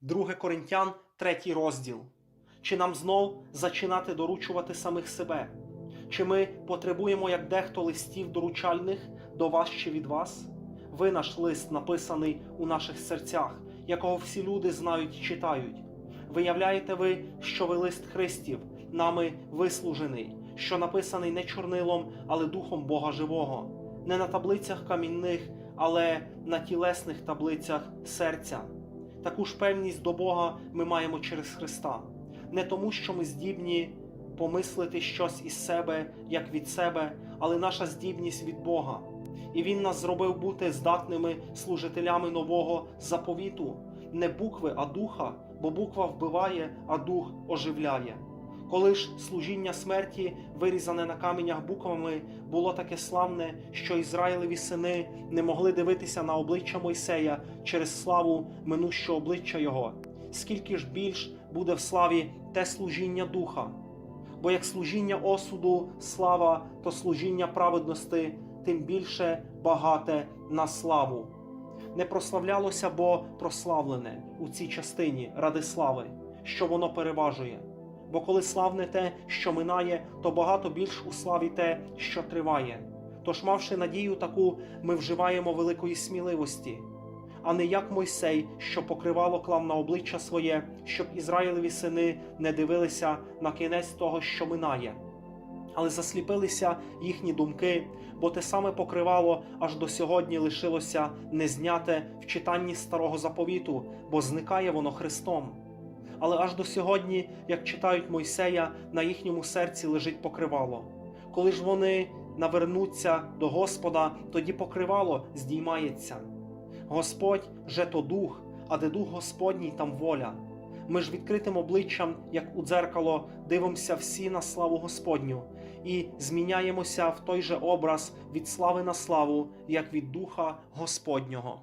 2 Коринтян, 3 розділ. Чи нам знов зачинати доручувати самих себе? Чи ми потребуємо, як дехто листів доручальних до вас чи від вас? Ви наш лист, написаний у наших серцях, якого всі люди знають і читають. Виявляєте ви, що ви лист Христів, нами вислужений, що написаний не чорнилом, але духом Бога живого, не на таблицях камінних, але на тілесних таблицях серця. Таку ж певність до Бога ми маємо через Христа, не тому, що ми здібні помислити щось із себе, як від себе, але наша здібність від Бога. І Він нас зробив бути здатними служителями нового заповіту, не букви, а духа, бо буква вбиває, а дух оживляє. Коли ж служіння смерті, вирізане на каменях буквами, було таке славне, що Ізраїлеві сини не могли дивитися на обличчя Мойсея через славу минущого обличчя його, скільки ж більш буде в славі те служіння духа. Бо як служіння осуду, слава, то служіння праведності тим більше багате на славу. Не прославлялося, бо прославлене у цій частині ради слави, що воно переважує. Бо коли славне те, що минає, то багато більш у славі те, що триває. Тож, мавши надію таку, ми вживаємо великої сміливості, а не як Мойсей, що покривало клав на обличчя своє, щоб Ізраїлеві сини не дивилися на кінець того, що минає. Але засліпилися їхні думки, бо те саме покривало аж до сьогодні лишилося незняте в читанні старого заповіту, бо зникає воно Христом. Але аж до сьогодні, як читають Мойсея, на їхньому серці лежить покривало. Коли ж вони навернуться до Господа, тоді покривало здіймається. Господь же то дух, а де дух Господній, там воля. Ми ж відкритим обличчям, як у дзеркало, дивимося всі на славу Господню і зміняємося в той же образ від слави на славу, як від Духа Господнього.